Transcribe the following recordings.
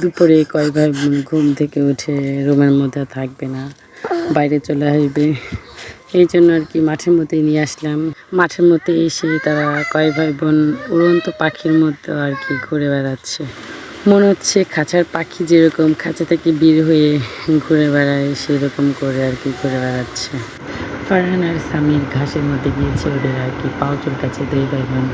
দুপুরে কয় ভাই ঘুম থেকে উঠে রুমের মধ্যে থাকবে না, বাইরে চলে আসবে। এই জন্য আর কি মাঠের মধ্যে নিয়ে আসলাম। মাঠের মধ্যে এসে তারা কয় ভাই বোন উড়ন্ত পাখির মধ্যে আর কি ঘুরে বেড়াচ্ছে। মনে হচ্ছে খাঁচার পাখি যেরকম খাঁচা থেকে বের হয়ে ঘুরে বেড়ায়, সেরকম করে আর কি ঘুরে বেড়াচ্ছে। ফারহান আর সামির ঘাসের মধ্যে গিয়েছে ওদের আর কি পাও চুলকাচ্ছে, দুই ভাই বোন,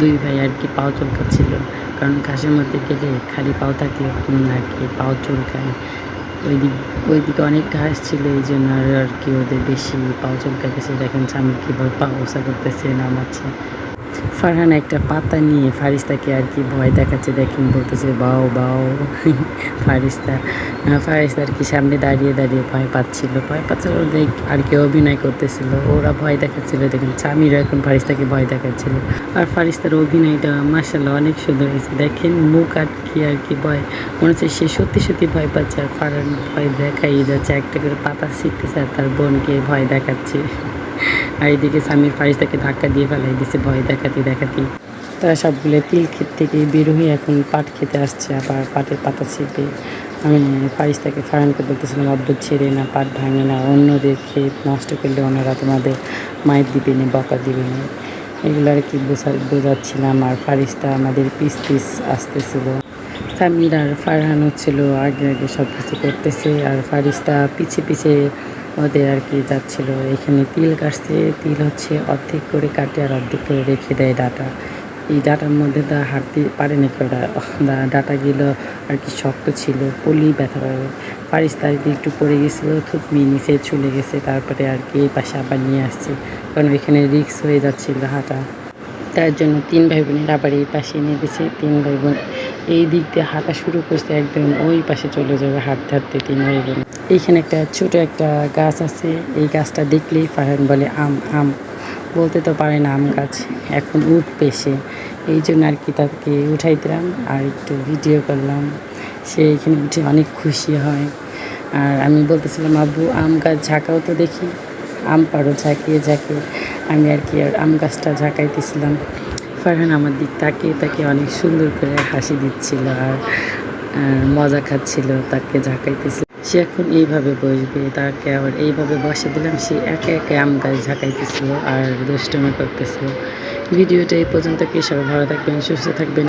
দুই ভাই আর কি পাও চুলকাচ্ছিল। কারণ ঘাসের মধ্যে গেলে খালি পাও থাকলে আর কি পাও চুলকায়। ওই দিক ওইদিকে অনেক ঘাস ছিল, এই জন্য আর কি ওদের বেশি পাও চুলকাতেছে দেখেন সামির কীভাবে পা ওসা করতেছে, নামাচ্ছে। ফারহান একটা পাতা নিয়ে ফারিস্তাকে আর কি ভয় দেখাচ্ছে দেখেন বলতেছে, বাও বাও। ফারিস্তা ফারিস্তা আর কি সামনে দাঁড়িয়ে দাঁড়িয়ে ভয় পাচ্ছিল। ভয় পাচ্ছিল দেখ আর কি অভিনয় করতেছিল। ওরা ভয় দেখাচ্ছিল, দেখেন স্বামীরা এখন ফারিস্তাকে ভয় দেখাচ্ছিল। আর ফারিস্তার অভিনয়টা মার্শাল্লাহ অনেক সুন্দর হয়েছে। দেখেন মুখ আর কি আর কি ভয়, মনে হচ্ছে সে সত্যি সত্যি ভয় পাচ্ছে। আর ফারহান ভয় দেখাই যাচ্ছে, একটা করে পাতা শিখতেছে আর তার বোনকে ভয় দেখাচ্ছে। আর এদিকে স্বামীর ফারিস্তাকে ধাক্কা দিয়ে ফেলাই দিছে, ভয় দেখাতে দেখাতে। তারা সবগুলো তিল ক্ষেত থেকে বের হয়ে এখন পাট খেতে আসছে, আবার পাটের পাতা ছিপে আমি ফারিস্তাকে ফারানকে বলতেছিলাম আব্বু ছেড়ে না, পাট ভাঙে না, অন্যদের ক্ষেত নষ্ট করলে ওনারা তোমাদের মায়ের দিবে না, বকা দিবে না। এগুলো আর কি বোঝা, বোঝাচ্ছিলাম, আর ফারিস্তা আমাদের পিস পিস আসতেছিল। সামির আর ফারহান হচ্ছিল, আগে আগে সব কিছু করতেছে, আর ফারিস্তা পিছে পিছে ওদের আর কি যাচ্ছিল। এখানে তিল কাটছে, তিল হচ্ছে অর্ধেক করে কাটে আর অর্ধেক করে রেখে দেয় ডাটা। এই ডাটার মধ্যে তা হাঁটতে পারে না কেউ। ডাটাগুলো আর কি শক্ত ছিল, পলি ব্যথা পাবে পারিস কি একটু পড়ে গেছিল থুতনি নিচে চলে গেছে, তারপরে আর কি এই পাশে আবার নিয়ে আসছে। কারণ এখানে রিক্স হয়ে যাচ্ছিল হাঁটা। তার জন্য তিন ভাই বোনের আবার এই পাশে নিয়ে গেছে, তিন ভাই বোন এই দিক দিয়ে হাঁটা শুরু করছে একদম ওই পাশে চলে যাবে হাঁটতে হাঁটতে তিন বোন এইখানে একটা ছোট একটা গাছ আছে, এই গাছটা দেখলেই ফারহান বলে, আম আম। বলতে তো পারে না, আম গাছ এখন উঠবে সে। এই জন্য আর কি তাকে উঠাই দিলাম আর একটু ভিডিও করলাম। সে এখানে উঠে অনেক খুশি হয়। আর আমি বলতেছিলাম, আব্বু, আম গাছ ঝাঁকাও তো দেখি। আম পাড়ো ঝাঁকিয়ে ঝাঁকিয়ে। আমি আর কি আর আম গাছটা ঝাঁকাইতেছিলাম। ফারহান আমার দিক তাকিয়ে তাকে অনেক সুন্দর করে হাসি দিচ্ছিল আর আর মজা খাচ্ছিল, তাকে ঝাঁকাইতেছিল। সে এখন এইভাবে বসবে, তাকে আবার এইভাবে বসে দিলাম, সে একে একে আম গাছ ঝাঁকাইতেছিল আর দুষ্টমি করতেছিল। ভিডিওটা এই পর্যন্ত, কি সবাই ভালো থাকবেন, সুস্থ থাকবেন।